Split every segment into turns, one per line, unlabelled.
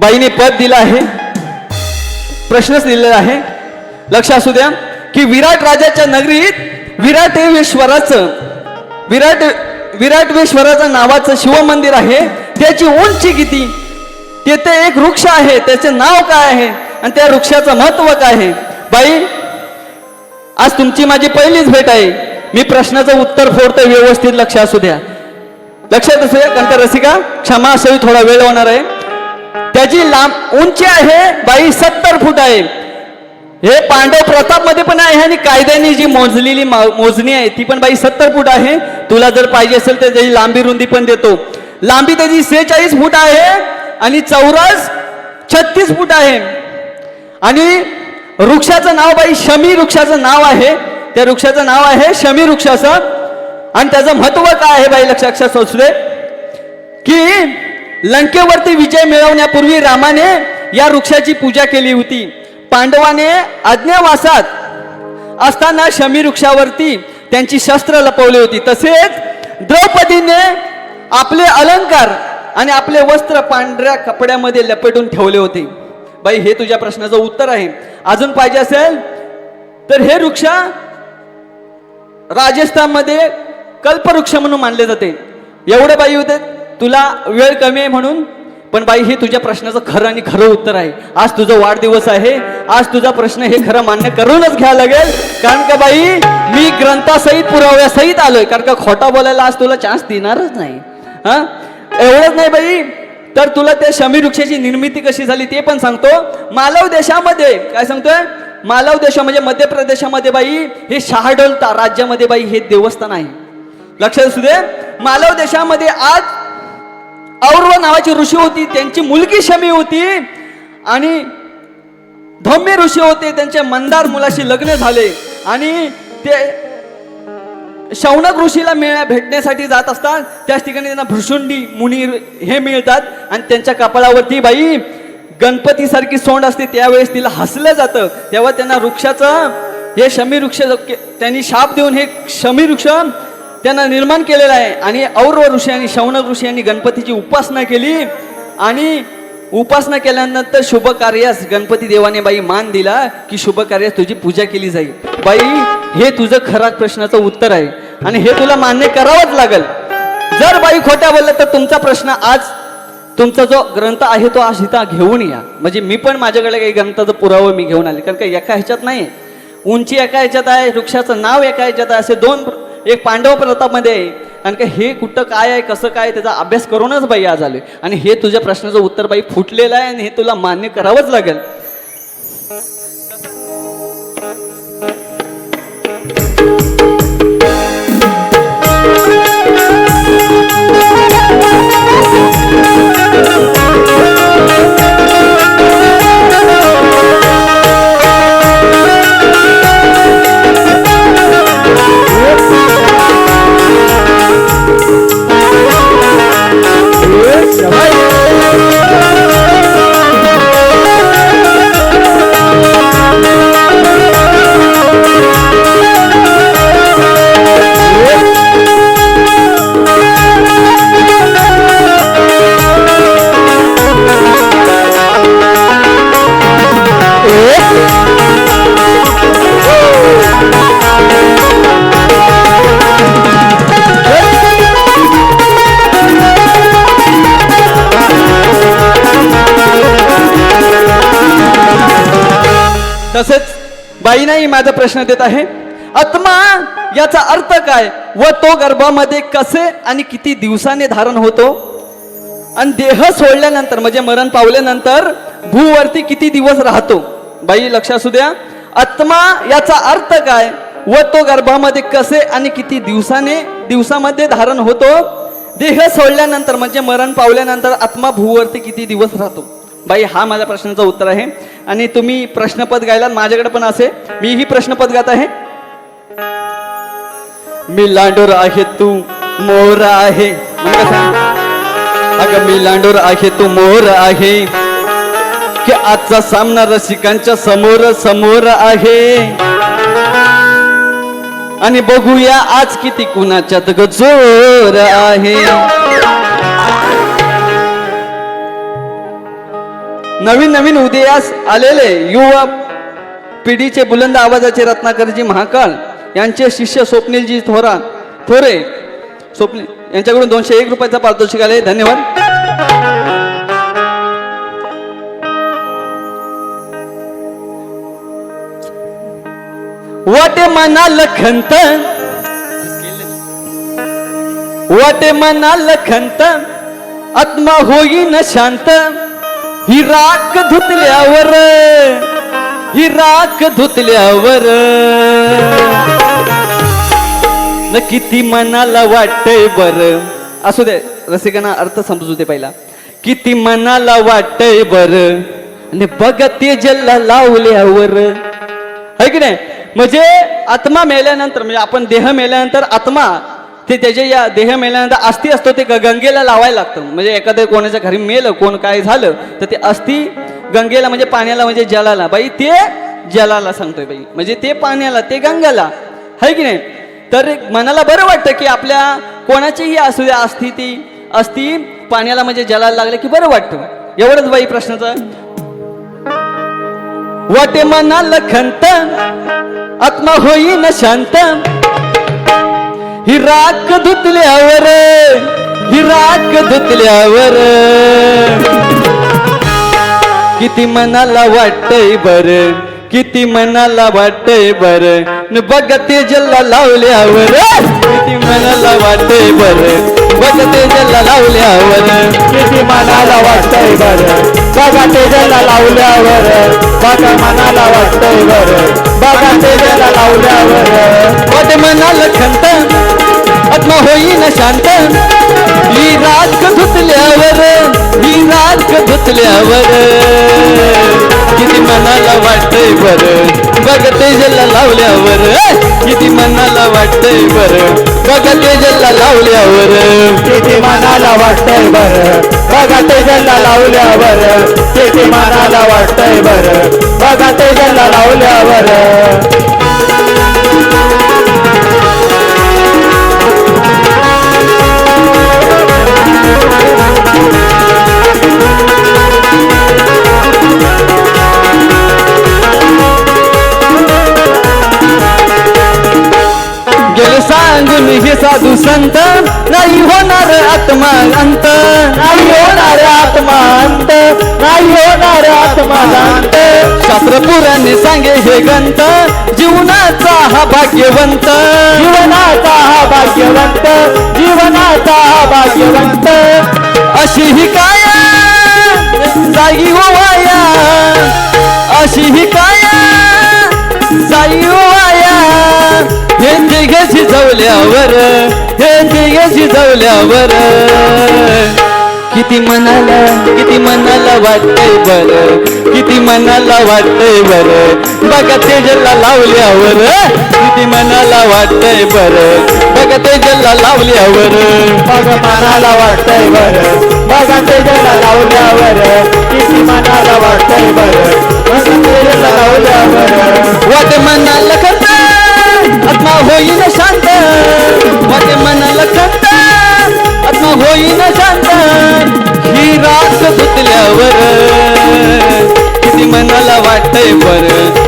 बाईने पद दिलं आहे. प्रश्नच दिलेला आहे. लक्ष असू द्या की विराट राजाच्या नगरीत विराटेश्वराचं विराट विराटवेश्वराचं नावाचं शिवमंदिर आहे. त्याची उंची किती? तेथे एक वृक्ष आहे. त्याचे नाव काय आहे? आणि त्या वृक्षाचं महत्त्व काय आहे? बाई आज तुमची माझी पहिलीच भेट आहे. मी प्रश्नाचं उत्तर फोडतोय व्यवस्थित लक्ष असू द्या. लक्षात असू द्या कंठ रसिका क्षमा असावी थोडा वेळ होणार आहे. त्याची लांब उंची आहे बाई सत्तर फूट आहे. हे पांडव प्रतापमध्ये पण आहे आणि कायद्याने जी मोजलेली मोजणी आहे ती पण बाई सत्तर फूट आहे. तुला जर पाहिजे असेल तर त्याची लांबी रुंदी पण देतो. लांबी त्याची सेहेचाळीस फूट आहे आणि चौरस छत्तीस फूट आहे. आणि वृक्षाचं नाव बाई शमी वृक्षाचं नाव आहे. त्या वृक्षाचं नाव आहे शमी वृक्षाचं. आणि त्याचं महत्त्व काय आहे बाई लक्षात सोचले की लंकेवरती विजय मिळवण्यापूर्वी रामाने या वृक्षाची पूजा केली होती. पांडवाने अज्ञावासात असताना शमी वृक्षावरती त्यांची शस्त्र लपवली होती. तसेच द्रौपदीने आपले अलंकार आणि आपले वस्त्र पांढऱ्या कपड्यामध्ये लपेटून ठेवले होते. बाई हे तुझ्या प्रश्नाचं उत्तर आहे. अजून पाहिजे असेल तर हे वृक्ष राजस्थानमध्ये कल्पवृक्ष म्हणून मानले जाते. एवढे बाई होते? तुला वेळ कमी आहे म्हणून पण बाई हे तुझ्या प्रश्नाचं खरं आणि खरं उत्तर आहे. आज तुझा वाढदिवस आहे. आज तुझा प्रश्न हे खरं मान्य करूनच घ्यायला लागेल. कारण का बाई मी ग्रंथासहित पुराव्यासहित आलोय. कारण का खोटा बोलायला आज तुला चान्स देणारच नाही. हा? एवढंच नाही बाई. तर तुला त्या शमी वृक्षाची निर्मिती कशी झाली ते पण सांगतो. मालव देशामध्ये काय सांगतोय? मालव देशा म्हणजे मध्य प्रदेशामध्ये बाई हे शहाडोलता राज्यामध्ये बाई हे देवस्थान आहे. लक्षात असू दे. मालव देशामध्ये आज औरव नावाची ऋषी होती त्यांची मुलगी शमी होती आणि धौम्य ऋषी होते त्यांच्या मंदार मुलाशी लग्न झाले आणि ते शौनक ऋषीला मिळण्या भेटण्यासाठी जात असतात. त्याच ठिकाणी त्यांना भृशुंडी मुनी हे मिळतात आणि त्यांच्या कपाळावरती बाई गणपतीसारखी सोंड असते त्यावेळेस तिला हसलं जातं. तेव्हा त्यांना वृक्षाचं हे शमी वृक्ष त्यांनी शाप देऊन हे शमी वृक्ष त्यांना निर्माण केलेलं आहे. आणि औरव ऋषी आणि शौनक ऋषी यांनी गणपतीची उपासना केली. आणि उपासना केल्यानंतर शुभ कार्यास गणपती देवाने बाई मान दिला की शुभ कार्यास तुझी पूजा केली जाईल. बाई हे तुझं खरा प्रश्नाचं उत्तर आहे. आणि हे तुला मान्य करावंच लागेल. जर बाई खोट्या बोलल्या तर तुमचा प्रश्न आज तुमचा जो ग्रंथ आहे तो आज इथं घेऊन या. म्हणजे मी पण माझ्याकडे काही ग्रंथाचं पुरावं मी घेऊन आले. कारण का एका ह्याच्यात नाही. उंची एका ह्याच्यात आहे वृक्षाचं नाव एका ह्याच्यात आहे असे दोन एक पांडव प्रतापमध्ये आहे. कारण का हे कुठं काय आहे कसं काय त्याचा अभ्यास करूनच बाई आज आलोय. आणि हे तुझ्या प्रश्नाचं उत्तर बाई फुटलेलं आहे आणि हे तुला मान्य करावंच लागेल. बाईनाही माझा प्रश्न देत आहे आत्मा याचा अर्थ काय? व तो गर्भामध्ये कसे आणि किती दिवसाने धारण होतो? आणि देह सोडल्यानंतर म्हणजे मरण पावल्यानंतर भूवरती किती दिवस राहतो? बाई लक्ष असू द्या. आत्मा याचा अर्थ काय? व तो गर्भामध्ये कसे आणि किती दिवसाने दिवसामध्ये धारण होतो? देह सोडल्यानंतर म्हणजे मरण पावल्यानंतर आत्मा भूवरती किती दिवस राहतो? बाई हा माझ्या प्रश्नाचं उत्तर आहे. आणि तुम्ही प्रश्नपद गायला माझ्याकडे पण असे. मीही प्रश्नपद गात आहे. मी लांडोर आहे तू मोर म्हणजे आहे. अगं मी लांडोर आहे तू मोर आहे. की आजचा सामना रसिकांच्या समोर समोर आहे. आणि बघूया आज किती कुणाच्यात जोर आहे. नवीन नवीन उदयास आलेले युवा पिढीचे बुलंद आवाजाचे रत्नाकरजी महाकाळ यांचे शिष्य स्वप्नीलजी थोरा थोरे स्वप्नील यांच्याकडून दोनशे एक रुपयाचा पारितोषिक आले. धन्यवाद. वाटे मनाला खंत वाटे मनाला खंत आत्मा होईन शांत. ही राख धुतल्यावर ही राख धुतल्यावर. न किती मनाला वाटतंय बर. असू दे रसिकांना अर्थ समजू दे पहिला. किती मनाला वाटतंय बर. आणि बघ ते जल्ला लावल्यावर. है की नाही? म्हणजे आत्मा मेल्यानंतर म्हणजे आपण देह मेल्यानंतर आत्मा ते त्याच्या या देह मेल्यानंतर अस्थि असतो ते ग- गंगेला लावायला लागतं. म्हणजे एखाद्या कोणाच्या घरी मेलं कोण काय झालं तर ते अस्थि गंगेला म्हणजे पाण्याला म्हणजे जलाला. बाई ते जलाला सांगतोय बाई. म्हणजे ते पाण्याला ते गंगाला. है की नाही? तर मनाला बरं वाटतं की आपल्या कोणाचीही असू द्या अस्थि ती अस्थि पाण्याला म्हणजे जलाला लागलं की बरं वाटतं. एवढंच बाई प्रश्नाचं. वाटे मनाला खंत आत्मा होईन शांत. ही राख धुतल्यावर ही राख धुतल्यावर. किती मनाला वाटतंय बर किती मनाला वाटतंय बर. न बघ ते जल्ला लावल्यावर किती मनाला वाटतंय बर. बघ ते जल्ला लावल्यावर
किती मनाला वाटतय बर. बघा तेजाला लावल्यावर बघा मनाला वाटतय बर. बघा तेजाला लावल्यावर
बघ मनाला खंत आत्मा होईन शांत. ही राख धुतल्यावर ही राख धुतल्यावर. किती मनाला वाटतंय बर. बघ तेजला लावल्यावर. किती मनाला वाटतंय बर. बघ तेजला लावल्यावर.
किती मनाला वाटतंय बर. बघा तेजाला लावल्यावर. किती मनाला वाटतंय बर. बघा तेजाला लावल्यावर.
आत्मा अंत शास्त्र पुराणे सांगे हे गंत जीवनाचा हा भाग्यवंत.
जीवनाचा हा भाग्यवंत जीवनाचा हा भाग्यवंत.
अशी ही काया जाई हो वाया. अशी ही काया जाई हो वाया. हे तिघे शिजवल्यावर हे तिघे शिजवल्यावर. किती मनाला किती मनाला वाटतंय बर? किती मनाला वाटतंय बर? बघा तेजला लावल्यावर किती मनाला वाटतंय बर? बघा ते जल्ला लावल्यावर
बघा मनाला वाटतंय बर? बघा ते जल्ला लावल्यावर किती मनाला वाटतंय बर?
वाटतंय बर.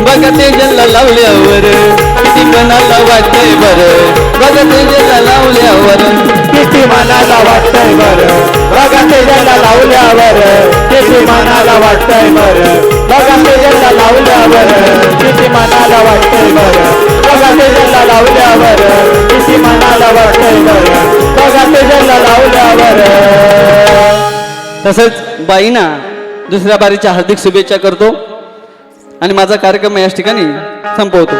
बघा जल्ला लावल्यावर. किती मनाला वाटतंय बर. बघा जल्ला लावल्यावर.
किती मनाला वाटतंय बर. बघा जल्ला लावल्यावर. किती मनाला वाटतंय बर. बघा जल्ला लावल्यावर. किती मनाला वाटतंय बर. बघा जल्ला लावल्यावर. किती मनाला वाटतंय बर. बघा जल्ला लावल्यावर.
तसंच बाईंना दुसऱ्या बारीच्या हार्दिक शुभेच्छा करतो. आणि माझा कार्यक्रम याच ठिकाणी संपवतो.